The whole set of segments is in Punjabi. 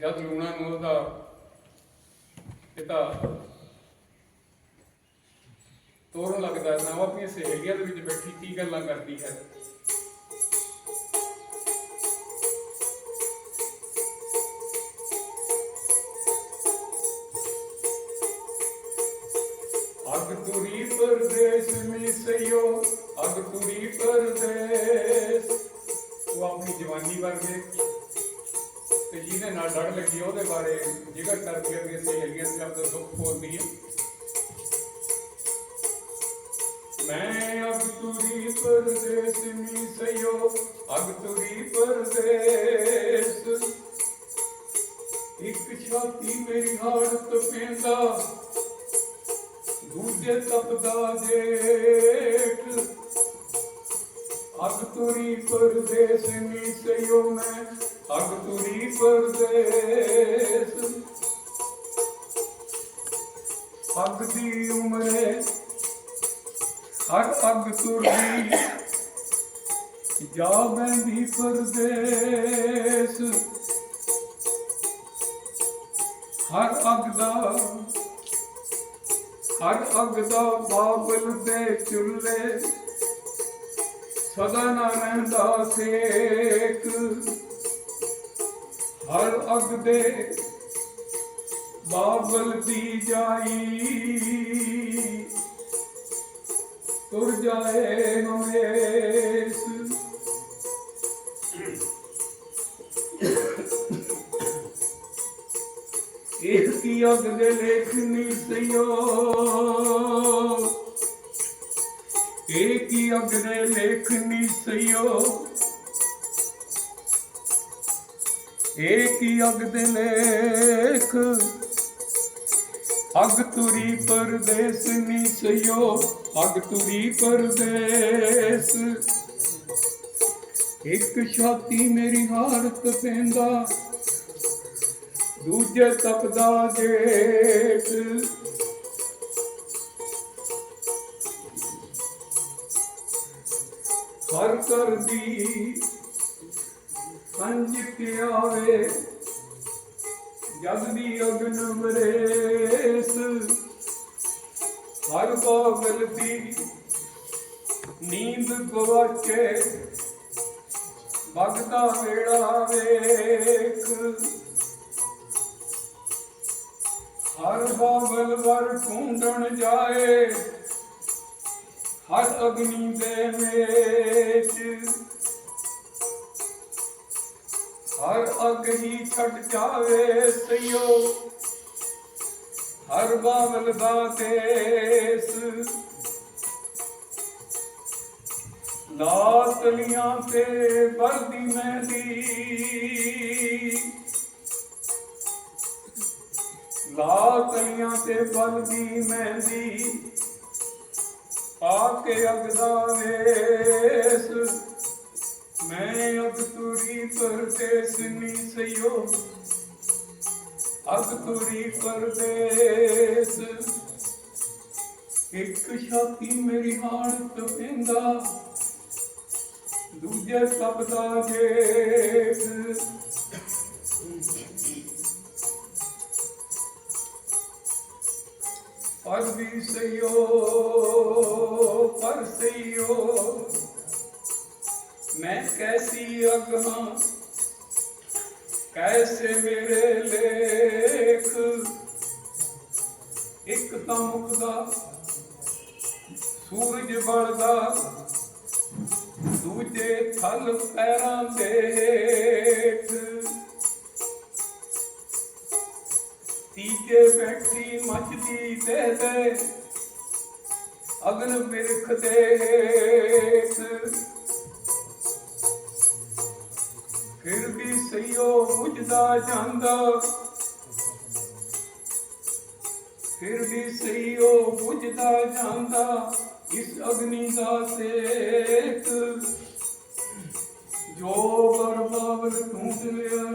ਜਦ ਲੂਣਾ ਨੂੰ ਉਹਦਾ ਪਿਤਾ ਤੋਰਨ ਲੱਗਦਾ ਨਾ ਉਹ ਆਪਣੀਆਂ ਸਹੇਲੀਆਂ ਦੇ ਵਿੱਚ ਬੈਠੀ ਕੀ ਗੱਲਾਂ ਕਰਦੀ ਹੈ? ਅਗ ਤੁਰੀ ਪਰਦੇਸ ਮਿਸਯੋ ਅਗ ਤੁਰੀ ਪਰਦੇਸ। ਉਹ ਆਪਣੀ ਜਵਾਨੀ ਵਰਗੇ ਤੇ ਜਿਹਦੇ ਨਾਲ ਲੜ ਲੱਗੀ ਉਹਦੇ ਬਾਰੇ ਜਿਗਰ ਕਰਕੇ ਅੱਗੇ ਸਹੇਲੀਆਂ ਤੇ ਆਪਦਾ ਦੁੱਖ ਬੋਲਦੀ ਹੈ ਮੈਂ ਅਗ ਤੁਰੀ ਪਰਦੇਸ ਮਿਸਯੋ ਅਗ ਤੁਰੀ ਪਰਦੇਸ। ਇੱਕ ਛਾਤੀ ਮੇਰੀ ਹਾੜਤ ਪੈਂਦਾ ਦੂਜੇ ਤਪਦਾ ਜੇਠ। ਅਗ ਤੁਰੀ ਪਰਦੇਸ ਨੀ ਸਯੋ ਮੈਂ ਅਗ ਤੁਰੀ ਪਰਦੇਸ। ਅਗ ਦੀ ਉਮਰੇ, ਹਰ ਅਗ ਤੁਰੀ ਜਾ ਬੈਂਦੀ ਪਰਦੇਸ। ਹਰ ਅਗ ਦਾ, ਹਰ ਅਗ ਦਾ ਬਾਬਲ ਦੇ ਚੁੱਲੇ ਸਦਾ ਨਾ ਰਹਿੰਦਾ ਸੇਕ। ਹਰ ਅਗ ਦੇ ਬਾਬਲ ਦੀ ਜਾਈ। ਤੁਰ ਜਾਏ ਹਮੇਸ਼। ਇਹ ਕੀ ਅਗ ਦੇ ਲੇਖਨੀ ਸਯੋ ਇਹ ਕੀ ਅਗ ਦੇ ਲੇਖਨੀ ਸਯੋ ਇਹ ਕੀ ਅਗ ਦੇ ਲੇਖ। ਅਗ ਤੁਰੀ ਪਰਦੇਸ ਨੀ ਸਯੋ, ਅਗ ਤੁਰੀ ਪਰਦੇਸ। ਇੱਕ ਛਾਤੀ ਮੇਰੀ ਹਾਰਤ ਪੈਂਦਾ ਦੂਜੇ ਤਪਦਾ ਜੇਠ। ਹਰ ਕਰਦੀ ਪੰਜ ਪਿਆਵੇ, ਜਗ ਦੀ ਅਗਨ ਮਰੇਸ ਹਰ ਬਾਗਲ ਦੀ ਨੀਂਦ ਗਵਾਚੇ, ਭਗਤਾ ਵੇੜਾ ਵੇਖ। ਹਰ ਬਾਬਲ ਵਰ ਢੂੰਡਣ ਜਾਏ, ਹਰ ਅਗਨੀ ਦੇ ਮੇਚ। ਹਰ ਅਗ ਹੀ ਛੱਡ ਜਾਵੇ ਸਈਓ। ਹਰ ਬਾਬਲ ਦਾ ਦੇਸ ਲਾਤਲੀਆਂ ਤੇ ਵਰਦੀ ਮਹਿੰਦੀ। ਲਾਲ ਕਲੀਆਂ ਤੇ ਬਲਦੀ ਮਹਿੰਦੀ। ਆ ਕੇ ਅਗਦਾ ਵੇ ਪਰਦੇਸ ਨੀ ਸਯੋ ਅਗ ਤੁਰੀ ਪਰਦੇਸ ਇੱਕ ਛਾਤੀ ਮੇਰੀ ਹਾਲਤ ਪੈਂਦਾ ਦੂਜੇ ਤਪਦਾ ਜੇਠ ਪਰ ਵੀ ਸਈਓ ਪਰ ਸਈਓ ਮੈਂ ਕੈਸੀ ਅਗਹਾਂ ਕੈਸੇ ਮੇਰੇ ਲੇਖ? ਇੱਕ ਤਾਂ ਮੁਕਦਾ, ਸੂਰਜ ਬਣਦਾ, ਦੂਜੇ ਥਲ ਪੈਰਾਂ ਦੇ ਹੇਠ। ਤੀਜੇ ਬੈਠੀ ਮੱਚਦੀ ਤੇ ਤੇ, ਅਗਨ ਬਿਰਖ ਦੇ ਹੇਠ। ਫਿਰ ਵੀ ਸਈਓ ਬੁਝਦਾ ਜਾਂਦਾ। ਫਿਰ ਵੀ ਸਈਓ ਬੁਝਦਾ ਜਾਂਦਾ ਇਸ ਅਗਨੀ ਦਾ ਸੇਕ। ਜੋ ਬਰਬਾਵਰ ਢੂੰਡ ਲਿਆ।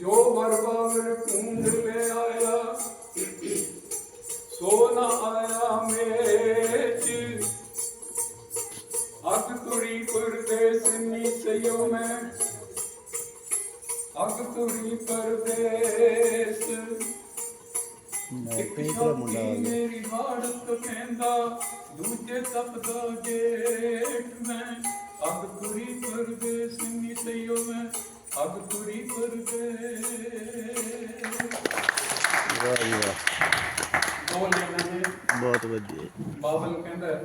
ਜੋ ਬਰਬਾਵਰ ਢੂੰਡ ਲਿਆਇਆ ਸੋ ਨਾ ਆਇਆ ਮੇਚ ਅਗ ਤੁਰੀ ਪਰਦੇਸ ਇੱਕ ਗਿਆ। ਮੇਰੀ ਹਾੜਤ ਕਹਿੰਦਾ ਦੂਜੇ ਤਪਦਾ ਗੇਟ ਮੈਂ। ਅਗ ਤੁਰੀ ਪਰਦੇਸ ਮੀ ਸਯੋ ਮੈਂ। ਅਗ ਤੁਰੀ ਪਰਦੇਸ ਵਾਹ ਵਾਹ। ਨੇ। ਬਹੁਤ ਵਧੀਆ। ਬਾਬਲ ਕਹਿੰਦਾ